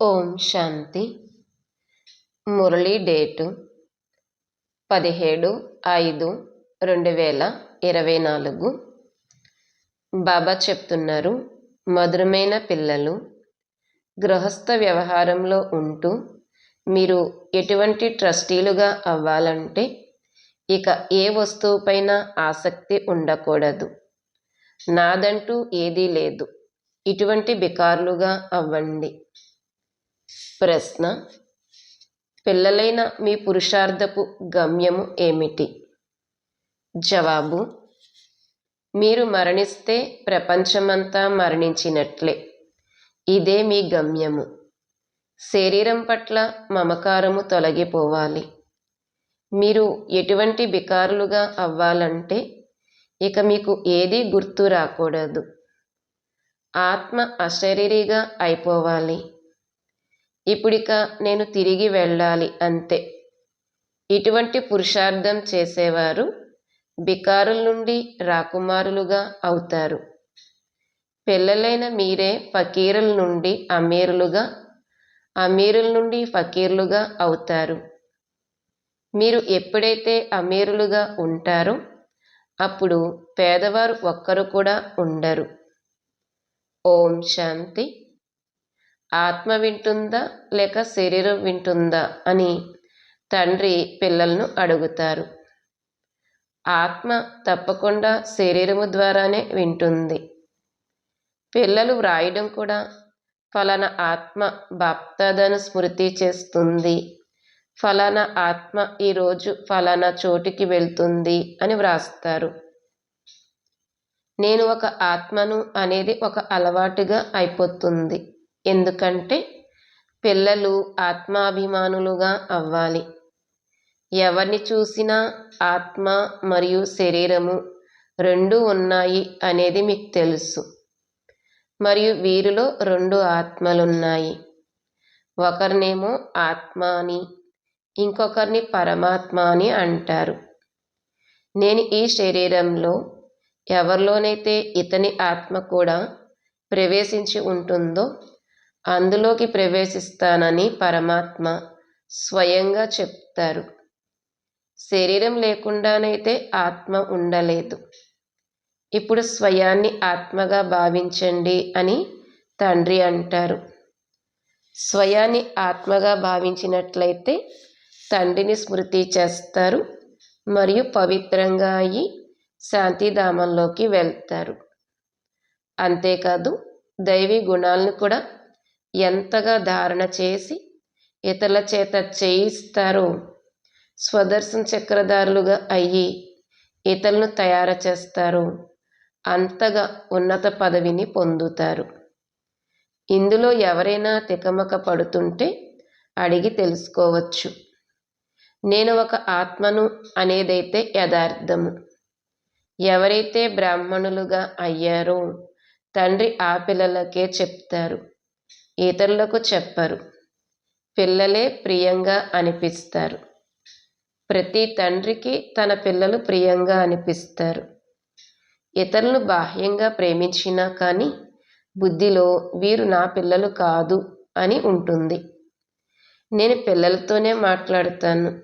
ఓం శాంతి. Murali date పదిహేడు ఐదు రెండు వేల ఇరవై నాలుగు. బాబా చెప్తున్నారు మధురమైన పిల్లలు గృహస్థ వ్యవహారంలో ఉంటూ మీరు ఎటువంటి ట్రస్టీలుగా అవ్వాలంటే ఇక ఏ వస్తువుపైన ఆసక్తి ఉండకూడదు. నాదంటూ ఏదీ లేదు. ఇటువంటి బికార్లుగా అవ్వండి. ప్రశ్న. పిల్లలైన మీ పురుషార్థపు గమ్యము ఏమిటి? జవాబు. మీరు మరణిస్తే ప్రపంచమంతా మరణించినట్లే. ఇదే మీ గమ్యము. శరీరం పట్ల మమకారము తొలగిపోవాలి. మీరు ఎటువంటి బికారులుగా అవ్వాలంటే ఇక మీకు ఏదీ గుర్తు రాకూడదు. ఆత్మ అశరీరిగా అయిపోవాలి. ఇప్పుడిక నేను తిరిగి వెళ్ళాలి అంతే. ఇటువంటి పురుషార్థం చేసేవారు బికారుల నుండి రాకుమారులుగా అవుతారు. పిల్లలైన మీరే ఫకీరుల నుండి అమీరులుగా అమీరుల నుండి ఫకీర్లుగా అవుతారు. మీరు ఎప్పుడైతే అమీరులుగా ఉంటారో అప్పుడు పేదవారు ఒక్కరు కూడా ఉండరు. ఓం శాంతి. ఆత్మ వింటుందా లేక శరీరం వింటుందా అని తండ్రి పిల్లలను అడుగుతారు. ఆత్మ తప్పకుండా శరీరము ద్వారానే వింటుంది. పిల్లలు వ్రాయడం కూడా ఫలానా ఆత్మ బాప్తాదను స్మృతి చేస్తుంది. ఫలానా ఆత్మ ఈరోజు ఫలానా చోటికి వెళ్తుంది అని వ్రాస్తారు. నేను ఒక ఆత్మను అనేది ఒక అలవాటుగా అయిపోతుంది. ఎందుకంటే పిల్లలు ఆత్మాభిమానులుగా అవ్వాలి. ఎవరిని చూసినా ఆత్మ మరియు శరీరము రెండు ఉన్నాయి అనేది మీకు తెలుసు. మరియు వీరిలో రెండు ఆత్మలున్నాయి. ఒకరినేమో ఆత్మ అని ఇంకొకరిని పరమాత్మ అని అంటారు. నేను ఈ శరీరంలో ఎవరిలోనైతే ఇతని ఆత్మ కూడా ప్రవేశించి ఉంటుందో అందులోకి ప్రవేశిస్తానని పరమాత్మ స్వయంగా చెప్తారు. శరీరం లేకుండానైతే ఆత్మ ఉండలేదు. ఇప్పుడు స్వయాన్ని ఆత్మగా భావించండి అని తండ్రి అంటారు. స్వయాన్ని ఆత్మగా భావించినట్లయితే తండ్రిని స్మృతి చేస్తారు మరియు పవిత్రంగా అయ్యి శాంతిధామంలోకి వెళ్తారు. అంతేకాదు దైవీ గుణాలను కూడా ఎంతగా ధారణ చేసి ఇతరుల చేత చేయిస్తారో. స్వదర్శన చక్రధారులుగా అయ్యి ఇతరులను తయారు చేస్తారు. అంతగా ఉన్నత పదవిని పొందుతారు. ఇందులో ఎవరైనా తికమక పడుతుంటే అడిగి తెలుసుకోవచ్చు. నేను ఒక ఆత్మను అనేదైతే యథార్థము. ఎవరైతే బ్రాహ్మణులుగా అయ్యారో తండ్రి ఆ పిల్లలకే చెప్తారు. ఇతరులకు చెప్పరు. పిల్లలే ప్రియంగా అనిపిస్తారు. ప్రతి తండ్రికి తన పిల్లలు ప్రియంగా అనిపిస్తారు. ఇతరులు బాహ్యంగా ప్రేమించినా కానీ బుద్ధిలో వీరు నా పిల్లలు కాదు అని ఉంటుంది. నేను పిల్లలతోనే మాట్లాడతాను.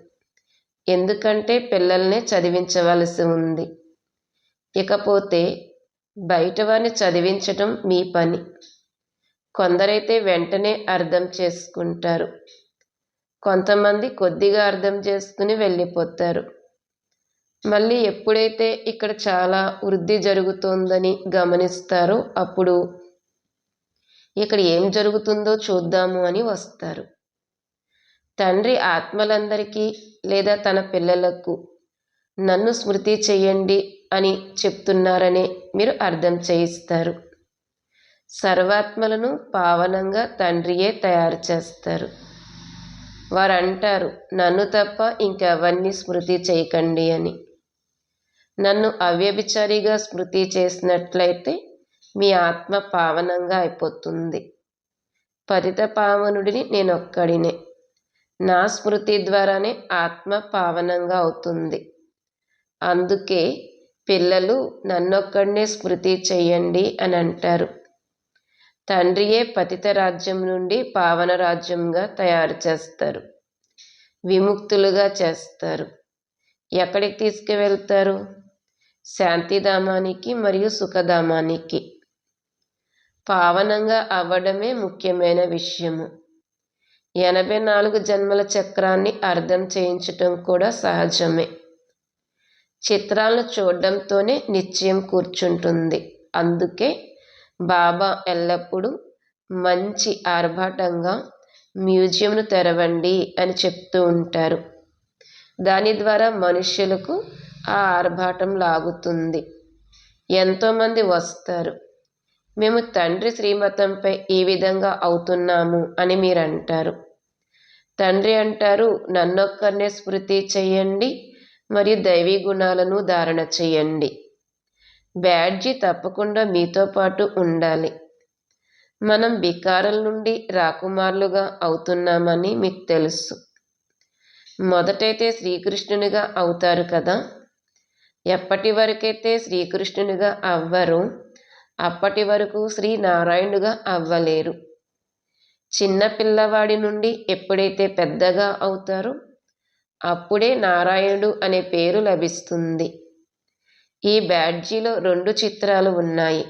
ఎందుకంటే పిల్లల్నే చదివించవలసి ఉంది. ఇకపోతే బయట వారిని చదివించటం మీ పని. కొందరైతే వెంటనే అర్థం చేసుకుంటారు. కొంతమంది కొద్దిగా అర్థం చేసుకుని వెళ్ళిపోతారు. మళ్ళీ ఎప్పుడైతే ఇక్కడ చాలా వృద్ధి జరుగుతుందని గమనిస్తారో అప్పుడు ఇక్కడ ఏం జరుగుతుందో చూద్దాము అని వస్తారు. తండ్రి ఆత్మలందరికీ లేదా తన పిల్లలకు నన్ను స్మృతి చెయ్యండి అని చెప్తున్నారనే మీరు అర్థం చేయిస్తారు. సర్వాత్మలను పావనంగా తండ్రియే తయారు చేస్తారు. వారు అంటారు నన్ను తప్ప ఇంకెవరిని స్మృతి చేయకండి అని. నన్ను అవ్యభిచారిగా స్మృతి చేసినట్లయితే మీ ఆత్మ పావనంగా అయిపోతుంది. పతిత పావనుడిని నేనొక్కడినే. నా స్మృతి ద్వారానే ఆత్మ పావనంగా అవుతుంది. అందుకే పిల్లలు నన్నొక్కడినే స్మృతి చెయ్యండి అని అంటారు. తండ్రియే పతిత రాజ్యం నుండి పావన రాజ్యంగా తయారు చేస్తారు. విముక్తులుగా చేస్తారు. ఎక్కడికి తీసుకువెళ్తారు? శాంతిధామానికి మరియు సుఖధామానికి. పావనంగా అవ్వడమే ముఖ్యమైన విషయము. ఎనభై నాలుగు జన్మల చక్రాన్ని అర్థం చేయించటం కూడా సహజమే. చిత్రాలను చూడడంతోనే నిశ్చయం కూర్చుంటుంది. అందుకే బాబా ఎల్లప్పుడూ మంచి ఆర్భాటంగా మ్యూజియంను తెరవండి అని చెప్తూ ఉంటారు. దాని ద్వారా మనుష్యులకు ఆ ఆర్భాటం లాగుతుంది. ఎంతోమంది వస్తారు. మేము తండ్రి శ్రీమతంపై ఈ విధంగా అవుతున్నాము అని మీరు అంటారు తండ్రి అంటారు నన్నొక్కరినే స్మృతి చేయండి మరియు దైవీ గుణాలను ధారణ చేయండి. బ్యాడ్జీ తప్పకుండా మీతో పాటు ఉండాలి. మనం బికారల నుండి రాకుమారులుగా అవుతున్నామని మీకు తెలుసు. మొదటైతే శ్రీకృష్ణునిగా అవుతారు కదా? ఎప్పటి వరకైతే శ్రీకృష్ణునిగా అవ్వరు అప్పటి వరకు శ్రీనారాయణుడుగా అవ్వలేరు. చిన్న పిల్లవాడి నుండి ఎప్పుడైతే పెద్దగా అవుతారో అప్పుడే నారాయణుడు అనే పేరు లభిస్తుంది. ఈ బ్యాడ్జీలో రెండు చిత్రాలు ఉన్నాయి.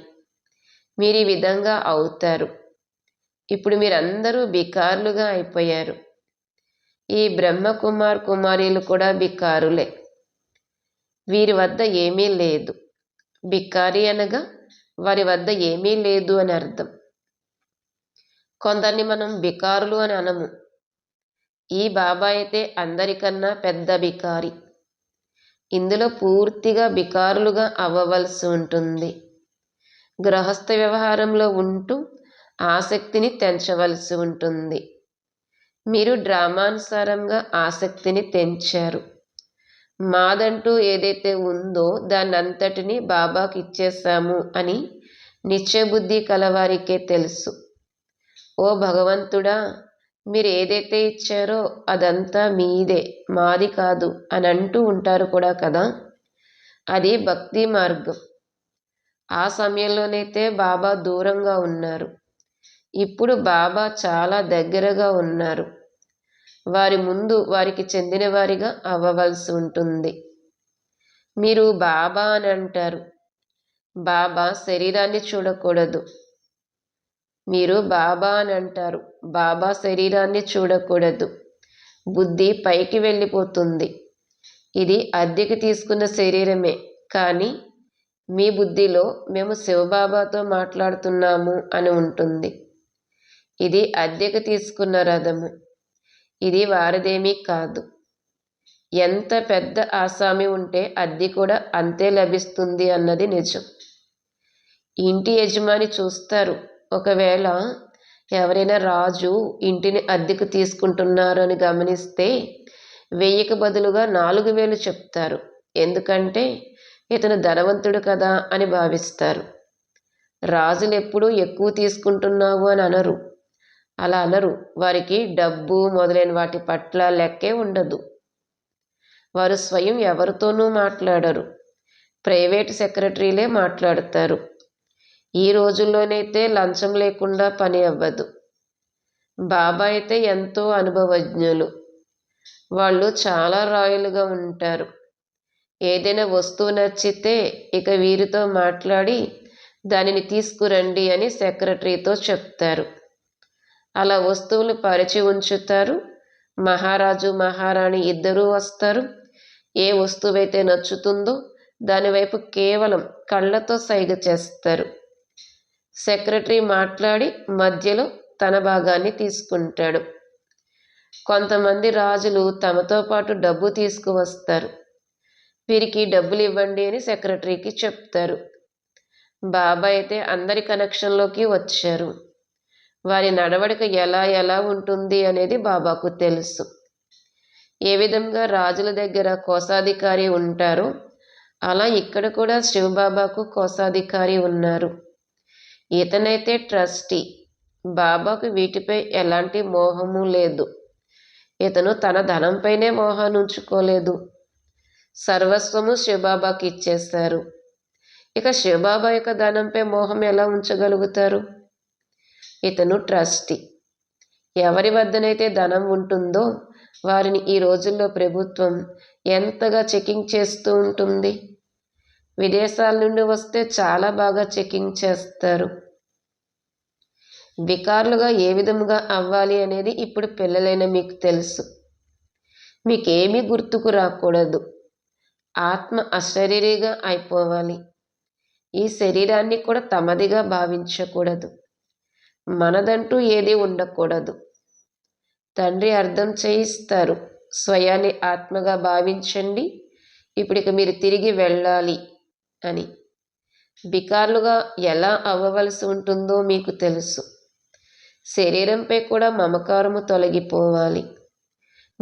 మీరు ఈ విధంగా అవుతారు. ఇప్పుడు మీరందరూ బికారులుగా అయిపోయారు. ఈ బ్రహ్మకుమార్ కుమారీలు కూడా బికారులే. వీరి వద్ద ఏమీ లేదు. బికారి అనగా వారి వద్ద ఏమీ లేదు అని అర్థం. కొందరిని మనం బికారులు అని అనము. ఈ బాబా అయితే అందరికన్నా పెద్ద బికారి. ఇందులో పూర్తిగా బికారులుగా అవ్వవలసి ఉంటుంది. గృహస్థ వ్యవహారంలో ఉంటూ ఆసక్తిని తెంచవలసి ఉంటుంది. మీరు డ్రామానుసారంగా ఆసక్తిని తెంచారు. మాదంటూ ఏదైతే ఉందో దాన్ని అంతటిని బాబాకి ఇచ్చేసాము అని నిశ్చయబుద్ధి కలవారికే తెలుసు. ఓ భగవంతుడా మీరు ఏదైతే ఇచ్చారో అదంతా మీదే మాది కాదు అని అంటూ ఉంటారు కూడా కదా? అది భక్తి మార్గం. ఆ సమయంలోనైతే బాబా దూరంగా ఉన్నారు. ఇప్పుడు బాబా చాలా దగ్గరగా ఉన్నారు. వారి ముందు వారికి చెందిన వారిగా అవ్వవలసి ఉంటుంది. మీరు బాబా అని అంటారు. బాబా శరీరాన్ని చూడకూడదు. మీరు బాబా అని అంటారు. బాబా శరీరాన్ని చూడకూడదు. బుద్ధి పైకి వెళ్ళిపోతుంది. ఇది అద్దెకి తీసుకున్న శరీరమే. కానీ మీ బుద్ధిలో మేము శివబాబాతో మాట్లాడుతున్నాము అని ఉంటుంది. ఇది అద్దెకు తీసుకున్న రథము. ఇది వారిదేమీ కాదు. ఎంత పెద్ద ఆసామి ఉంటే అద్దె కూడా అంతే లభిస్తుంది అన్నది నిజం. ఇంటి యజమాని చూస్తారు. ఒకవేళ ఎవరైనా రాజు ఇంటిని అద్దెకు తీసుకుంటున్నారని గమనిస్తే వెయ్యికి బదులుగా నాలుగు వేలు చెప్తారు. ఎందుకంటే ఇతను ధనవంతుడు కదా అని భావిస్తారు. రాజులు ఎప్పుడూ ఎక్కువ తీసుకుంటున్నావు అని అనరు. అలా అనరు. వారికి డబ్బు మొదలైన వాటి పట్ల లెక్కే ఉండదు. వారు స్వయం ఎవరితోనూ మాట్లాడరు. ప్రైవేట్ సెక్రటరీలే మాట్లాడతారు. ఈ రోజుల్లోనైతే లంచం లేకుండా పని అవ్వదు. బాబా అయితే ఎంతో అనుభవజ్ఞులు. వాళ్ళు చాలా రాయలుగా ఉంటారు. ఏదైనా వస్తువు నచ్చితే ఇక వీరితో మాట్లాడి దానిని తీసుకురండి అని సెక్రటరీతో చెప్తారు. అలా వస్తువులు పరిచి ఉంచుతారు. మహారాజు మహారాణి ఇద్దరూ వస్తారు. ఏ వస్తువైతే నచ్చుతుందో దానివైపు కేవలం కళ్ళతో సైగ చేస్తారు. సెక్రటరీ మాట్లాడి మధ్యలో తన భాగాన్ని తీసుకుంటాడు. కొంతమంది రాజులు తమతో పాటు డబ్బు తీసుకువస్తారు. వీరికి డబ్బులు ఇవ్వండి అని సెక్రటరీకి చెప్తారు. బాబా అయితే అందరి కనెక్షన్లోకి వచ్చారు. వారి నడవడిక ఎలా ఎలా ఉంటుంది అనేది బాబాకు తెలుసు. ఏ విధంగా రాజుల దగ్గర కోశాధికారి ఉంటారో అలా ఇక్కడ కూడా శివబాబాకు కోశాధికారి ఉన్నారు. ఇతనైతే ట్రస్టీ. బాబాకు వీటిపై ఎలాంటి మోహము లేదు. ఇతను తన ధనంపైనే మోహాన్ని ఉంచుకోలేదు సర్వస్వము శివబాబాకి ఇచ్చేశారు ఇక శివబాబా యొక్క ధనంపై మోహం ఎలా ఉంచగలుగుతారు? ఇతను ట్రస్టీ. ఎవరి వద్దనైతే ధనం ఉంటుందో వారిని ఈ రోజుల్లో ప్రభుత్వం ఎంతగా చెకింగ్ చేస్తూ ఉంటుంది? విదేశాల నుండి వస్తే చాలా బాగా చెకింగ్ చేస్తారు. వికారులుగా ఏ విధముగా అవ్వాలి అనేది ఇప్పుడు పిల్లలైన మీకు తెలుసు. మీకేమీ గుర్తుకు రాకూడదు. ఆత్మ అశరీరిగా అయిపోవాలి. ఈ శరీరాన్ని కూడా తమదిగా భావించకూడదు. మనదంటూ ఏది ఉండకూడదు. తండ్రి అర్థం చేయిస్తారు. స్వయాన్ని ఆత్మగా భావించండి. ఇప్పుడు ఇక మీరు తిరిగి వెళ్ళాలి అని. బికార్లుగా ఎలా అవ్వవలసి ఉంటుందో మీకు తెలుసు. శరీరంపై కూడా మమకారము తొలగిపోవాలి.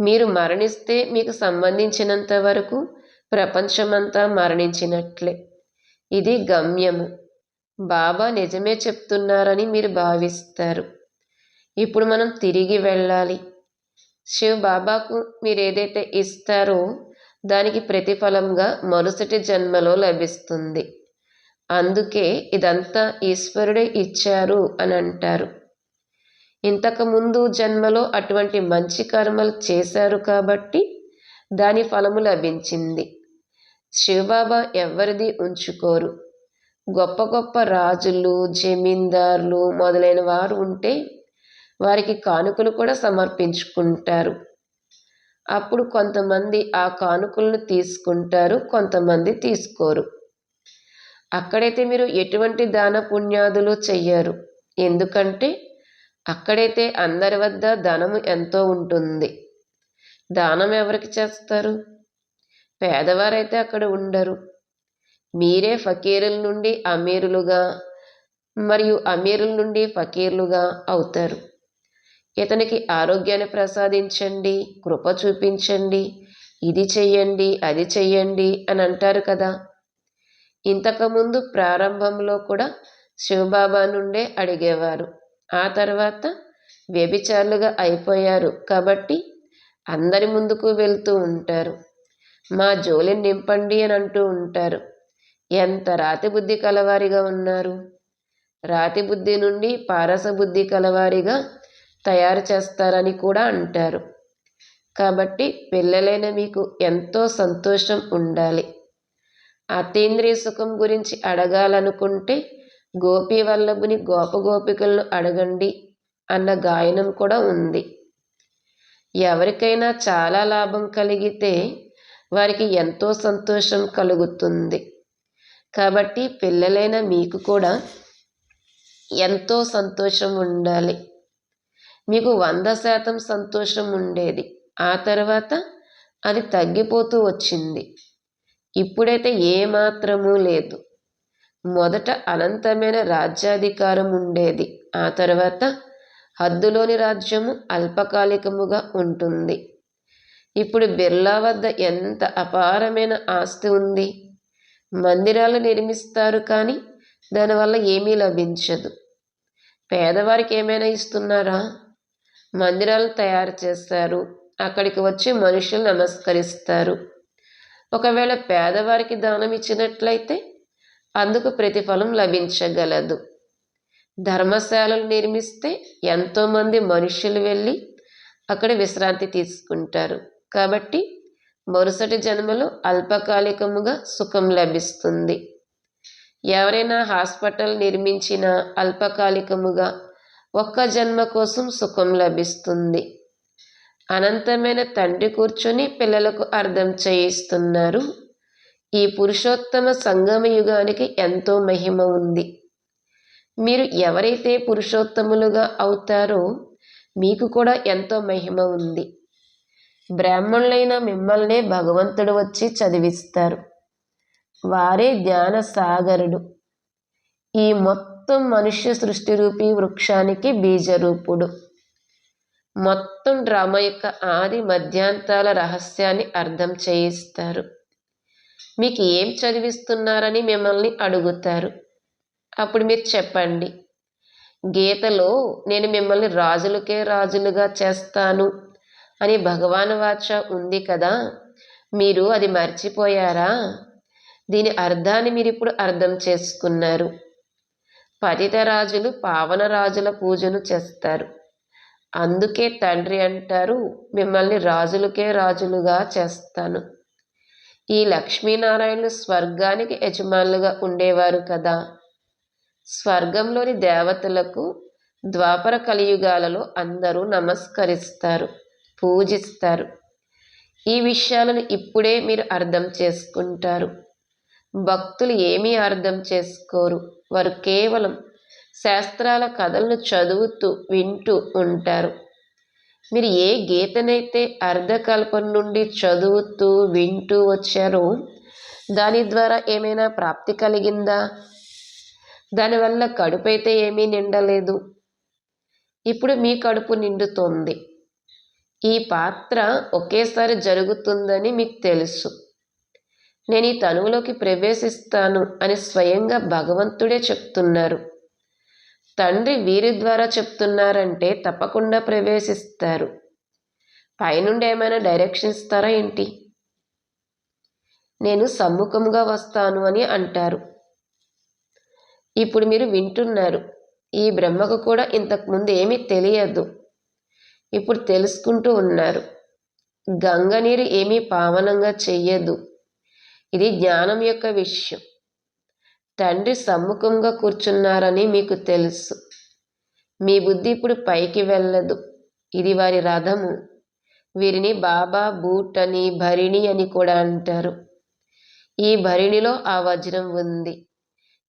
మీరు మరణిస్తే మీకు సంబంధించినంత వరకు ప్రపంచమంతా మరణించినట్లే. ఇది గమ్యము. బాబా నిజమే చెప్తున్నారని మీరు భావిస్తారు. ఇప్పుడు మనం తిరిగి వెళ్ళాలి. శివ్ బాబాకు మీరు ఏదైతే ఇస్తారో దానికి ప్రతిఫలంగా మరుసటి జన్మలో లభిస్తుంది. అందుకే ఇదంతా ఈశ్వరుడే ఇచ్చారు అని అంటారు. ఇంతకుముందు జన్మలో అటువంటి మంచి కర్మలు చేశారు కాబట్టి దాని ఫలము లభించింది. శివబాబా ఎవరిది ఉంచుకోరు. గొప్ప గొప్ప రాజులు జమీందారులు మొదలైన వారు ఉంటే వారికి కానుకలు కూడా సమర్పించుకుంటారు. అప్పుడు కొంతమంది ఆ కానుకలను తీసుకుంటారు కొంతమంది తీసుకోరు. అక్కడైతే మీరు ఎటువంటి దాన పుణ్యాదులు చెయ్యరు. ఎందుకంటే అక్కడైతే అందరి వద్ద ధనము ఎంతో ఉంటుంది. దానం ఎవరికి చేస్తారు? పేదవారైతే అక్కడ ఉండరు. మీరే ఫకీరుల నుండి అమీరులుగా మరియు అమీరుల నుండి ఫకీర్లుగా అవుతారు. ఇతనికి ఆరోగ్యాన్ని ప్రసాదించండి కృప చూపించండి ఇది చెయ్యండి అది చెయ్యండి అని అంటారు కదా. ఇంతకుముందు ప్రారంభంలో కూడా శివబాబా నుండే అడిగేవారు. ఆ తర్వాత వ్యభిచారులుగా అయిపోయారు కాబట్టి అందరి ముందుకు వెళ్తూ ఉంటారు. మా జోలిని నింపండి అని అంటూ ఉంటారు. ఎంత రాతి బుద్ధి కలవారిగా ఉన్నారు? రాతి బుద్ధి నుండి పారస బుద్ధి కలవారిగా తయారు చేస్తారని కూడా అంటారు. కాబట్టి పిల్లలైన మీకు ఎంతో సంతోషం ఉండాలి. అతీంద్రియ సుఖం గురించి అడగాలనుకుంటే గోపీవల్లభుని గోపగోపికలను అడగండి అన్న గాయనం కూడా ఉంది. ఎవరికైనా చాలా లాభం కలిగితే వారికి ఎంతో సంతోషం కలుగుతుంది. కాబట్టి పిల్లలైన మీకు కూడా ఎంతో సంతోషం ఉండాలి. మీకు వంద శాతం సంతోషం ఉండేది. ఆ తర్వాత అది తగ్గిపోతూ వచ్చింది. ఇప్పుడైతే ఏమాత్రమూ లేదు. మొదట అనంతమైన రాజ్యాధికారం ఉండేది. ఆ తర్వాత హద్దులోని రాజ్యము అల్పకాలికముగా ఉంటుంది. ఇప్పుడు బిర్లా వద్ద ఎంత అపారమైన ఆస్తి ఉంది? మందిరాలు నిర్మిస్తారు కానీ దానివల్ల ఏమీ లభించదు. పేదవారికి ఏమైనా ఇస్తున్నారా? మందిరాలు తయారు చేస్తారు. అక్కడికి వచ్చి మనుషులు నమస్కరిస్తారు. ఒకవేళ పేదవారికి దానం ఇచ్చినట్లయితే అందుకు ప్రతిఫలం లభించగలదు. ధర్మశాలలు నిర్మిస్తే ఎంతోమంది మనుషులు వెళ్ళి అక్కడ విశ్రాంతి తీసుకుంటారు. కాబట్టి మరుసటి జన్మలో అల్పకాలికముగా సుఖం లభిస్తుంది. ఎవరైనా హాస్పిటల్ నిర్మించిన అల్పకాలికముగా ఒక్క జన్మ కోసం సుఖం లభిస్తుంది. అనంతమైన తండ్రి కూర్చొని పిల్లలకు అర్థం చేయిస్తున్నారు. ఈ పురుషోత్తమ సంగమ యుగానికి ఎంతో మహిమ ఉంది. మీరు ఎవరైతే పురుషోత్తములుగా అవుతారో మీకు కూడా ఎంతో మహిమ ఉంది. బ్రాహ్మణులైన మిమ్మల్నే భగవంతుడు వచ్చి చదివిస్తారు. వారే జ్ఞాన సాగరుడు ఈ మొత్తం మనుష్య సృష్టి రూపీ వృక్షానికి బీజరూపుడు. మొత్తం డ్రామా యొక్క ఆది మధ్యాంతాల రహస్యాన్ని అర్థం చేయిస్తారు. మీకు ఏం చదివిస్తున్నారని మిమ్మల్ని అడుగుతారు. అప్పుడు మీరు చెప్పండి. గీతలో నేను మిమ్మల్ని రాజులకే రాజులుగా చేస్తాను అని భగవాన్ వాచ ఉంది కదా. మీరు అది మర్చిపోయారా? దీని అర్థాన్ని మీరు ఇప్పుడు అర్థం చేసుకున్నారు. పతిత రాజులు పావన రాజుల పూజను చేస్తారు. అందుకే తండ్రి అంటారు మిమ్మల్ని రాజులకే రాజులుగా చేస్తాను. ఈ లక్ష్మీనారాయణులు స్వర్గానికి యజమానులుగా ఉండేవారు కదా. స్వర్గంలోని దేవతలకు ద్వాపర కలియుగాలలో అందరూ నమస్కరిస్తారు పూజిస్తారు. ఈ విషయాలను ఇప్పుడే మీరు అర్థం చేసుకుంటారు. భక్తులు ఏమీ అర్థం చేసుకోరు. వారు కేవలం శాస్త్రాల కథలను చదువుతూ వింటూ ఉంటారు. మీరు ఏ గీతనైతే అర్ధకల్పం నుండి చదువుతూ వింటూ వచ్చారో దాని ద్వారా ఏమైనా ప్రాప్తి కలిగిందా? దానివల్ల కడుపు అయితే ఏమీ నిండలేదు. ఇప్పుడు మీ కడుపు నిండుతోంది. ఈ పాత్ర ఒకేసారి జరుగుతుందని మీకు తెలుసు. నేను ఈ తనువులోకి ప్రవేశిస్తాను అని స్వయంగా భగవంతుడే చెప్తున్నారు. తండ్రి వీరి ద్వారా చెప్తున్నారంటే తప్పకుండా ప్రవేశిస్తారు. పైనుండి ఏమైనా డైరెక్షన్ ఇస్తారా ఏంటి? నేను సమ్ముఖంగా వస్తాను అని అంటారు. ఇప్పుడు మీరు వింటున్నారు. ఈ బ్రహ్మకు కూడా ఇంతకుముందు ఏమీ తెలియదు. ఇప్పుడు తెలుసుకుంటూ ఉన్నారు. గంగ నీరు ఏమీ పావనంగా చెయ్యదు. ఇది జ్ఞానం యొక్క విషయం. తండ్రి సమ్ముఖంగా కూర్చున్నారని మీకు తెలుసు. మీ బుద్ధి ఇప్పుడు పైకి వెళ్ళదు. ఇది వారి రథము. వీరిని బాబా బూట్ అని భరిణి అని కూడా అంటారు. ఈ భరిణిలో ఆ వజ్రం ఉంది.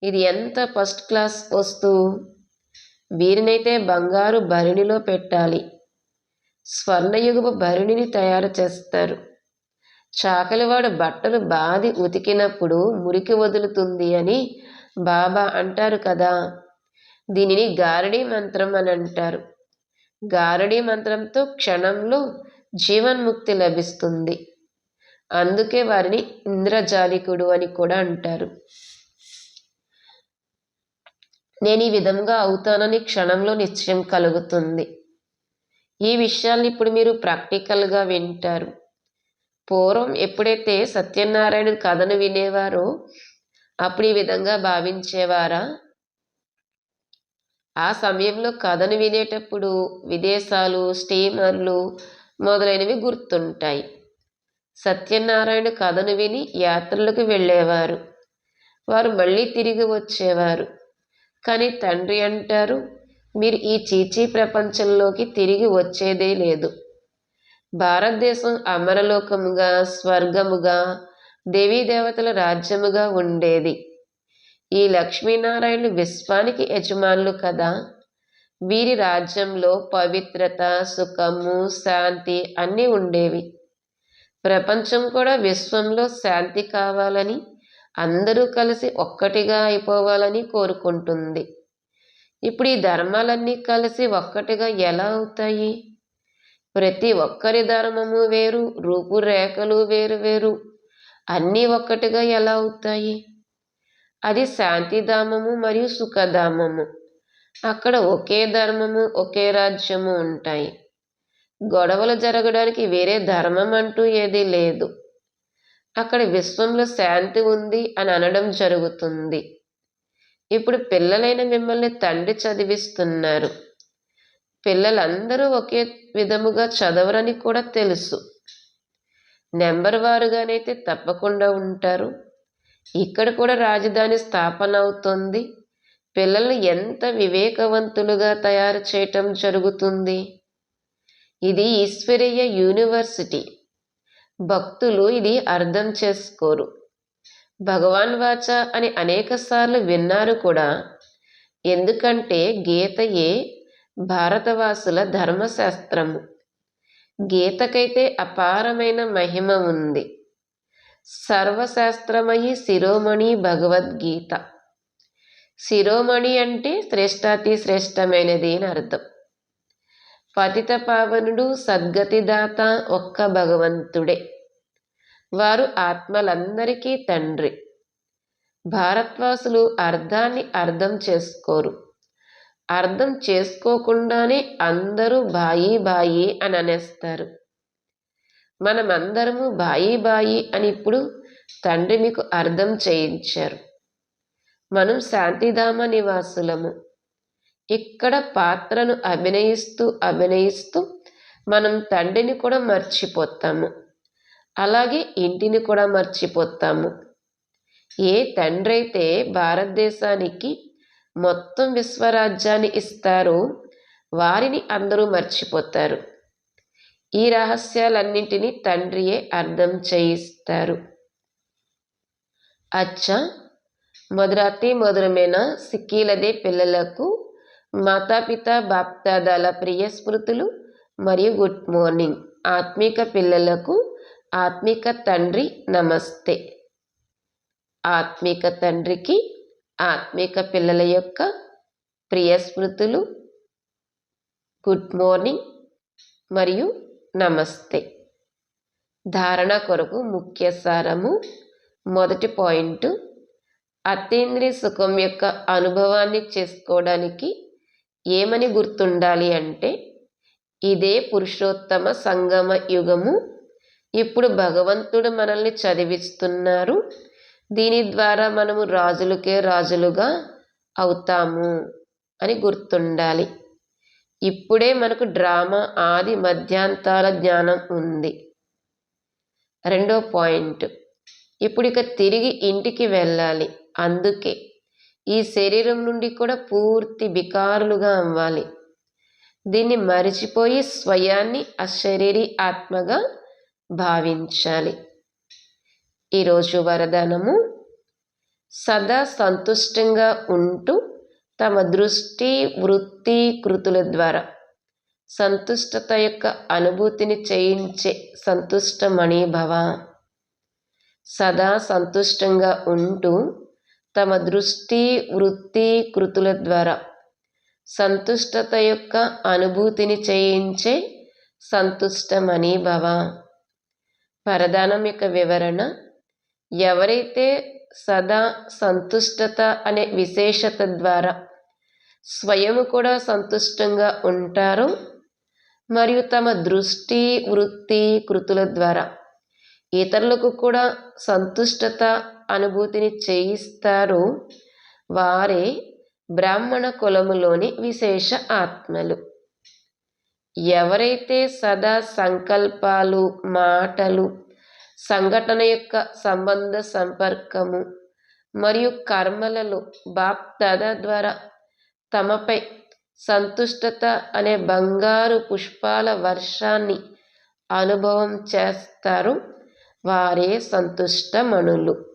ఇది ఎంత ఫస్ట్ క్లాస్ వస్తువు? వీరినైతే బంగారు భరిణిలో పెట్టాలి. స్వర్ణయుగపు భరిణిని తయారు చేస్తారు. చాకలివాడు బట్టలు బాది ఉతికినప్పుడు మురికి వదులుతుంది అని బాబా అంటారు కదా. దీనిని గారడీ మంత్రం అని అంటారు. గారడీ మంత్రంతో క్షణంలో జీవన్ముక్తి లభిస్తుంది. అందుకే వారిని ఇంద్రజాలికుడు అని కూడా అంటారు. నేను ఈ విధంగా అవుతానని క్షణంలో నిశ్చయం కలుగుతుంది. ఈ విషయాల్ని ఇప్పుడు మీరు ప్రాక్టికల్గా వింటారు. పూర్వం ఎప్పుడైతే సత్యనారాయణ కథను వినేవారో అప్పుడు ఈ విధంగా భావించేవారా? ఆ సమయంలో కథను వినేటప్పుడు విదేశాలు స్టీమర్లు మొదలైనవి గుర్తుంటాయి. సత్యనారాయణ కథను విని యాత్రలకు వెళ్ళేవారు. వారు మళ్ళీ తిరిగి వచ్చేవారు. కానీ తండ్రి అంటారు మీరు ఈ చీచీ ప్రపంచంలోకి తిరిగి వచ్చేదే లేదు. భారతదేశం అమరలోకముగా స్వర్గముగా దేవతల రాజ్యముగా ఉండేది. ఈ లక్ష్మీనారాయణులు విశ్వానికి యజమానులు కదా. వీరి రాజ్యంలో పవిత్రత సుఖము శాంతి అన్నీ ఉండేవి. ప్రపంచం కూడా విశ్వంలో శాంతి కావాలని అందరూ కలిసి ఒక్కటిగా అయిపోవాలని కోరుకుంటుంది. ఇప్పుడు ఈ ధర్మాలన్నీ కలిసి ఒక్కటిగా ఎలా అవుతాయి? ప్రతి ఒక్కరి ధర్మము వేరు రూపురేఖలు వేరు వేరు. అన్నీ ఒక్కటిగా ఎలా అవుతాయి? అది శాంతిధామము మరియు సుఖధామము అక్కడ ఒకే ధర్మము ఒకే రాజ్యము ఉంటాయి. గొడవలు జరగడానికి వేరే ధర్మం అంటూ ఏదీ లేదు. అక్కడ విశ్వంలో శాంతి ఉంది అని అనడం జరుగుతుంది. ఇప్పుడు పిల్లలైన మిమ్మల్ని తండ్రి చదివిస్తున్నారు. పిల్లలందరూ ఒకే విధముగా చదవరని కూడా తెలుసు. నెంబర్ వారుగానైతే తప్పకుండా ఉంటారు. ఇక్కడ కూడా రాజధాని స్థాపన అవుతుంది. పిల్లల్ని ఎంత వివేకవంతులుగా తయారు చేయటం జరుగుతుంది. ఇది ఈశ్వరీయ యూనివర్సిటీ. భక్తులు ఇది అర్థం చేసుకోరు. భగవాన్ వాచ అని అనేకసార్లు విన్నారు కూడా. ఎందుకంటే గీతయే భారతవాసుల ధర్మశాస్త్రము. గీతకైతే అపారమైన మహిమ ఉంది. సర్వశాస్త్రమయి శిరోమణి భగవద్గీత. శిరోమణి అంటే శ్రేష్టాతి శ్రేష్టమైనది అని అర్థం. పతిత పావనుడు సద్గతిదాత ఒక్క భగవంతుడే. వారు ఆత్మలందరికీ తండ్రి. భారత్వాసులు అర్థాన్ని అర్థం చేసుకోరు. అర్థం చేసుకోకుండానే అందరూ బాయి బాయి అని అనేస్తారు. మనమందరము బాయి బాయి అని ఇప్పుడు తండ్రి మీకు అర్థం చేయించారు. మనం శాంతిధామ నివాసులము. ఇక్కడ పాత్రను అభినయిస్తూ అభినయిస్తూ మనం తండ్రిని కూడా మర్చిపోతాము. అలాగే ఇంటిని కూడా మర్చిపోతాము. ఏ తండ్రి అయితే భారతదేశానికి మొత్తం విశ్వరాజ్యాన్ని ఇస్తారో. వారిని అందరూ మర్చిపోతారు. ఈ రహస్యాలన్నింటినీ తండ్రియే అర్థం చేయిస్తారు. అచ్చా! మొదలతి మధురమైన? సిక్కీలదే పిల్లలకు మాతాపిత బాప్తాదాల ప్రియ స్మృతులు మరియు గుడ్ మార్నింగ్. ఆత్మిక పిల్లలకు ఆత్మిక తండ్రి నమస్తే. ఆత్మిక తండ్రికి ఆత్మిక పిల్లల యొక్క ప్రియ స్మృతులు గుడ్ మార్నింగ్ మరియు నమస్తే. ధారణ కొరకు ముఖ్య సారము. మొదటి పాయింట్. అతీంద్రియ సుఖం యొక్క అనుభవాన్ని చేసుకోవడానికి ఏమని గుర్తుండాలి అంటే ఇదే పురుషోత్తమ సంగమ యుగము. ఇప్పుడు భగవంతుడు మనల్ని చదివిస్తున్నారు. దీని ద్వారా మనము రాజులకే రాజులుగా అవుతాము అని గుర్తుండాలి. ఇప్పుడే మనకు డ్రామా ఆది మధ్యాంతాల జ్ఞానం ఉంది. రెండో పాయింట్. ఇప్పుడు ఇక తిరిగి ఇంటికి వెళ్ళాలి. అందుకే ఈ శరీరం నుండి కూడా పూర్తి బికారులుగా అవ్వాలి. దీన్ని మరిచిపోయి స్వయాన్ని అశరీరి ఆత్మగా భావించాలి. ఈరోజు వరదానము. సదా సంతుష్టంగా ఉంటూ తమ దృష్టి వృత్తి కృతుల ద్వారా సంతుష్టత యొక్క అనుభూతిని చేయించే సంతుష్టమణి భవ. సదా సంతుష్టంగా ఉంటూ తమ దృష్టి వృత్తి కృతుల ద్వారా సంతుష్టత యొక్క అనుభూతిని చేయించే సంతుష్టమణి భవ. పరదానం యొక్క వివరణ ఎవరైతే సదా సంతుష్టత అనే విశేషత ద్వారా స్వయము కూడా సంతుష్టంగా ఉంటారో మరియు తమ దృష్టి వృత్తి కృతుల ద్వారా ఇతరులకు కూడా సంతుష్టత అనుభూతిని చేయిస్తారో వారే బ్రాహ్మణ కులములోని విశేష ఆత్మలు. ఎవరైతే సదా సంకల్పాలు మాటలు సంఘటన యొక్క సంబంధ సంపర్కము మరియు కర్మలలో బాప్తద ద్వారా తమపై సంతుష్టత అనే బంగారు పుష్పాల వర్షాన్ని అనుభవం చేస్తారు. వారే సంతుష్టమణులు.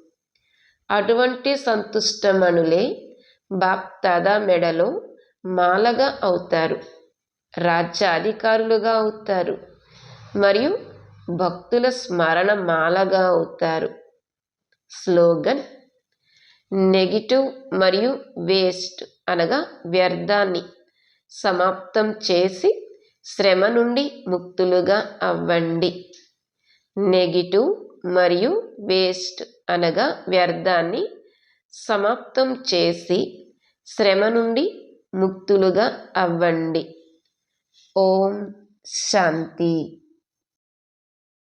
అటువంటి సంతుష్టమణులే బాప్తద మెడలో మాలగా అవుతారు. రాజ్యాధికారులుగా అవుతారు. మరియు భక్తుల స్మరణ మాలగా అవుతారు. స్లోగన్ నెగిటివ్ మరియు వేస్ట్ అనగా వ్యర్థాన్ని సమాప్తం చేసి శ్రమ నుండి ముక్తులుగా అవ్వండి. నెగిటివ్ మరియు వేస్ట్ అనగా వ్యర్థాన్ని సమాప్తం చేసి శ్రమ నుండి ముక్తులుగా అవ్వండి. ఓం శాంతి.